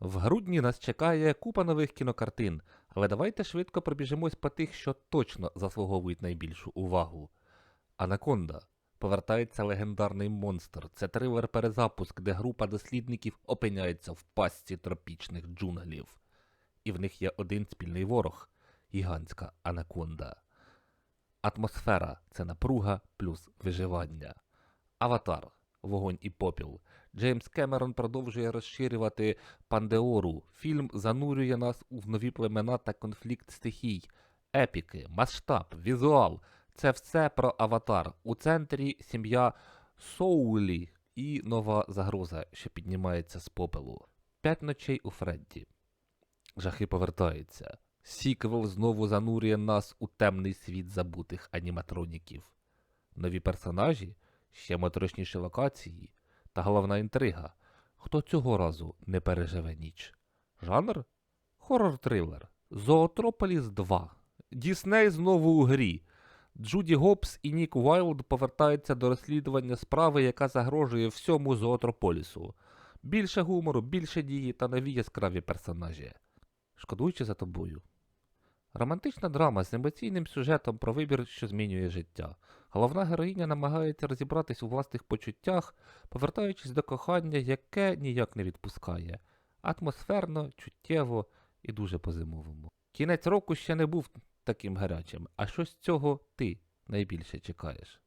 В грудні нас чекає купа нових кінокартин, але давайте швидко пробіжимось по тих, що точно заслуговують найбільшу увагу. Анаконда. Повертається легендарний монстр. Це трилер перезапуск, де група дослідників опиняється в пастці тропічних джунглів. І в них є один спільний ворог гігантська анаконда. Атмосфера це напруга плюс виживання. Аватар. Вогонь і попіл. Джеймс Кемерон продовжує розширювати Пандеору. Фільм занурює нас у нові племена та конфлікт стихій. Епіки, масштаб, візуал. Це все про аватар. У центрі сім'я Соулі і нова загроза, що піднімається з попелу. П'ять ночей у Фредді. Жахи повертаються. Сіквел знову занурює нас у темний світ забутих аніматроніків. Нові персонажі, ще моторошніші локації та головна інтрига. Хто цього разу не переживе ніч? Жанр? Хоррор-трилер. Зоотрополіс 2. Дісней знову у грі. Джуді Гоббс і Нік Уайлд повертаються до розслідування справи, яка загрожує всьому зоотрополісу. Більше гумору, більше дії та нові яскраві персонажі. Шкодуючи за тобою. Романтична драма з емоційним сюжетом про вибір, що змінює життя. Головна героїня намагається розібратись у власних почуттях, повертаючись до кохання, яке ніяк не відпускає. Атмосферно, чуттєво і дуже по-зимовому. Кінець року ще не був таким гарячим, а що з цього ти найбільше чекаєш?